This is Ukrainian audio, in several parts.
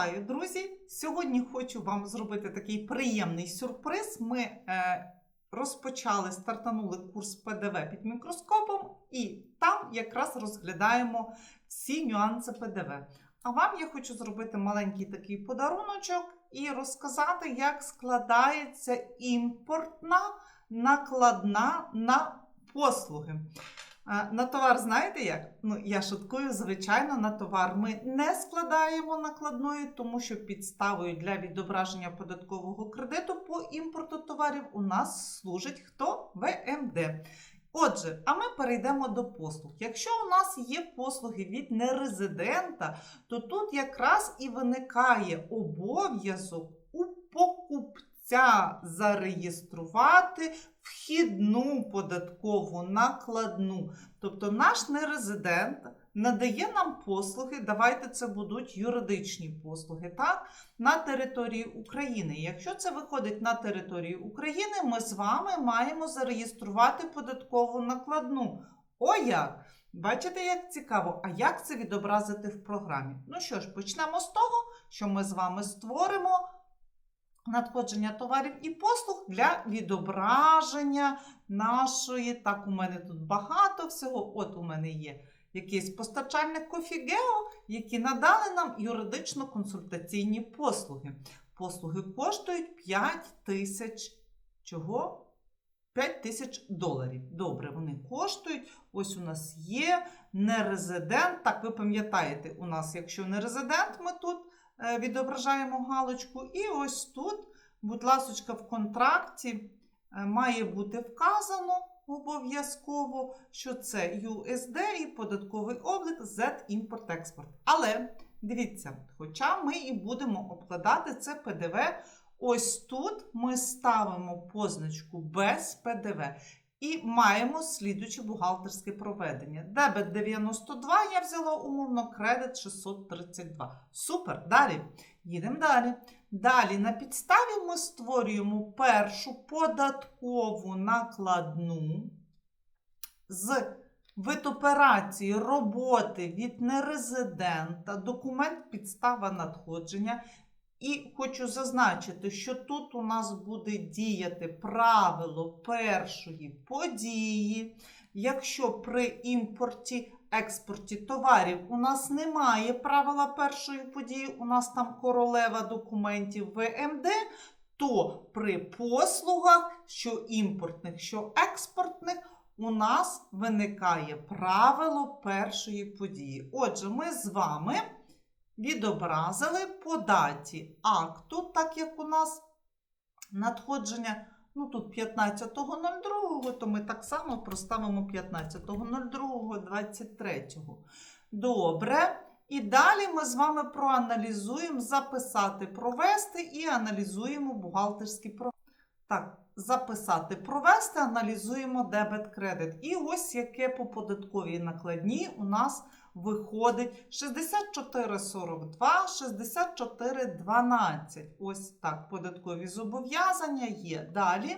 Вітаю, друзі! Сьогодні хочу вам зробити такий приємний сюрприз. Ми е, розпочали, стартанули курс ПДВ під мікроскопом, і там якраз розглядаємо всі нюанси ПДВ. А вам я хочу зробити маленький такий подаруночок і розказати, як складається імпортна накладна на послуги. На товар знаєте як? Ну, я шуткую, звичайно, на товар ми не складаємо накладної, тому що підставою для відображення податкового кредиту по імпорту товарів у нас служить хто? ВМД. Отже, а ми перейдемо до послуг. Якщо у нас є послуги від нерезидента, то тут якраз і виникає обов'язок у покупця зареєструвати вхідну податкову накладну. Тобто наш нерезидент надає нам послуги, давайте це будуть юридичні послуги, так, на території України. Якщо це виходить на територію України, ми з вами маємо зареєструвати податкову накладну. О як! Бачите, як цікаво, а як це відобразити в програмі? Ну що ж, почнемо з того, що ми з вами створимо надходження товарів і послуг для відображення нашої. Так, у мене тут багато всього. От у мене є якийсь постачальник Кофігео, які надали нам юридично-консультаційні послуги. Послуги коштують 5 тисяч чого? 5 тисяч доларів. Добре, вони коштують. Ось у нас є нерезидент. Так, ви пам'ятаєте, у нас, якщо не резидент, ми тут відображаємо галочку. І ось тут, будь ласочка, в контракті е, має бути вказано обов'язково, що це USD і податковий облік Z імпорт-експорт. Але дивіться, хоча ми і будемо обкладати це ПДВ. Ось тут ми ставимо позначку без ПДВ і маємо слідуче бухгалтерське проведення. Дебет 92 я взяла умовно, кредит 632. Супер. Далі. Їдемо далі. Далі на підставі ми створюємо першу податкову накладну з вид операції роботи від нерезидента, документ підстава надходження. І хочу зазначити, що тут у нас буде діяти правило першої події. Якщо при імпорті, експорті товарів у нас немає правила першої події, у нас там королева документів ВМД, то при послугах, що імпортних, що експортних, у нас виникає правило першої події. Отже, ми з вами відобразили по даті акту, так як у нас надходження, ну тут 15.02, то ми так само проставимо 15.02.23. Добре. І далі ми з вами проаналізуємо записати, провести і аналізуємо бухгалтерський про. Так, записати, провести, аналізуємо дебет кредит. І ось яке по податковій накладні у нас виходить 64,42, 64,12. Ось так, податкові зобов'язання є. Далі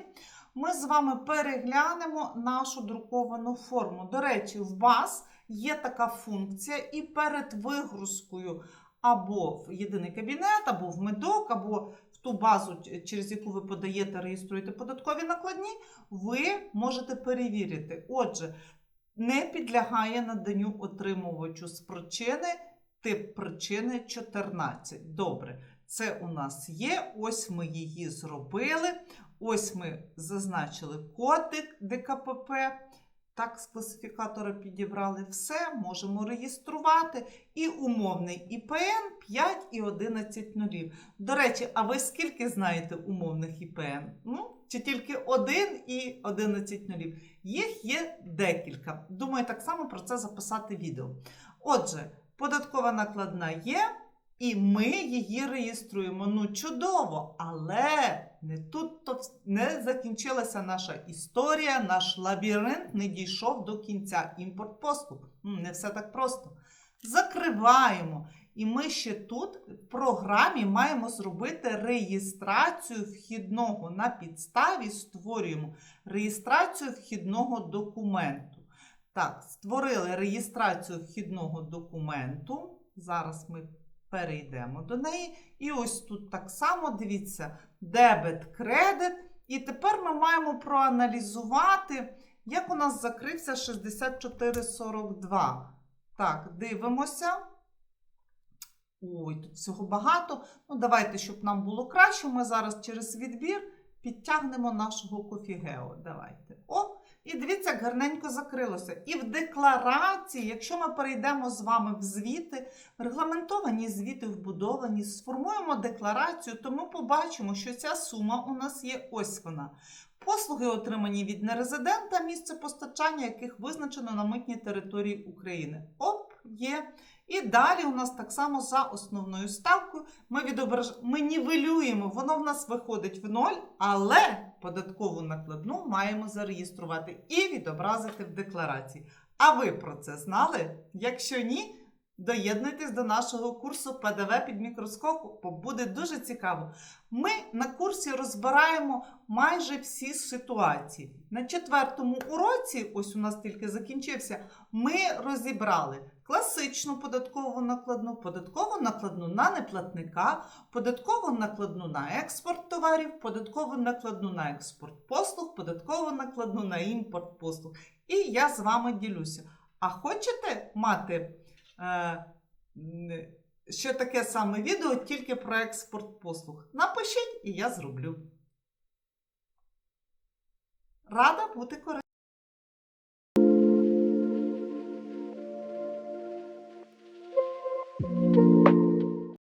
ми з вами переглянемо нашу друковану форму. До речі, в вас є така функція, і перед вигрузкою або в єдиний кабінет, або в медок, або в ту базу, через яку ви подаєте, реєструєте податкові накладні, ви можете перевірити. Отже, не підлягає наданню отримувачу з причини тип причини 14. Добре, це у нас є. Ось ми її зробили. Ось ми зазначили кодик ДКПП. Так, з класифікатора підібрали все, можемо реєструвати. І умовний ІПН 5 і 11 нулів. До речі, а ви скільки знаєте умовних ІПН? Ну, чи тільки один і 11 нулів? Їх є декілька. Думаю, так само про це записати відео. Отже, податкова накладна є, і ми її реєструємо. Ну, чудово! Але не тут не закінчилася наша історія, наш лабіринт не дійшов до кінця. Імпорт послуг. Не все так просто. Закриваємо. І ми ще тут в програмі маємо зробити реєстрацію вхідного. На підставі створюємо реєстрацію вхідного документу. Так, створили реєстрацію вхідного документу. Зараз ми Перейдемо до неї. І ось тут так само, дивіться, дебет, кредит. І тепер ми маємо проаналізувати, як у нас закрився 6442. Так, дивимося. Ой, тут всього багато. Ну, давайте, щоб нам було краще, ми зараз через відбір підтягнемо нашого кофігео. Давайте. О, і дивіться, як гарненько закрилося. І в декларації, якщо ми перейдемо з вами в звіти, регламентовані звіти вбудовані, сформуємо декларацію, то ми побачимо, що ця сума у нас є ось вона. Послуги, отримані від нерезидента, місце постачання яких визначено на митній території України. Оп, є. І далі у нас так само за основною ставкою ми відображ... ми нівелюємо, воно в нас виходить в ноль, але податкову накладну маємо зареєструвати і відобразити в декларації. А ви про це знали? Якщо ні, доєднуйтесь до нашого курсу ПДВ під мікроскопом, бо буде дуже цікаво. Ми на курсі розбираємо майже всі ситуації. На четвертому уроці, ось у нас тільки закінчився, ми розібрали класичну податкову накладну, податкову накладну на неплатника, податкову накладну на експорт товарів, податкову накладну на експорт послуг, податкову накладну на імпорт послуг. І я з вами ділюся. А хочете мати е, ще таке саме відео тільки про експорт послуг? Напишіть, і я зроблю. Рада бути корисною.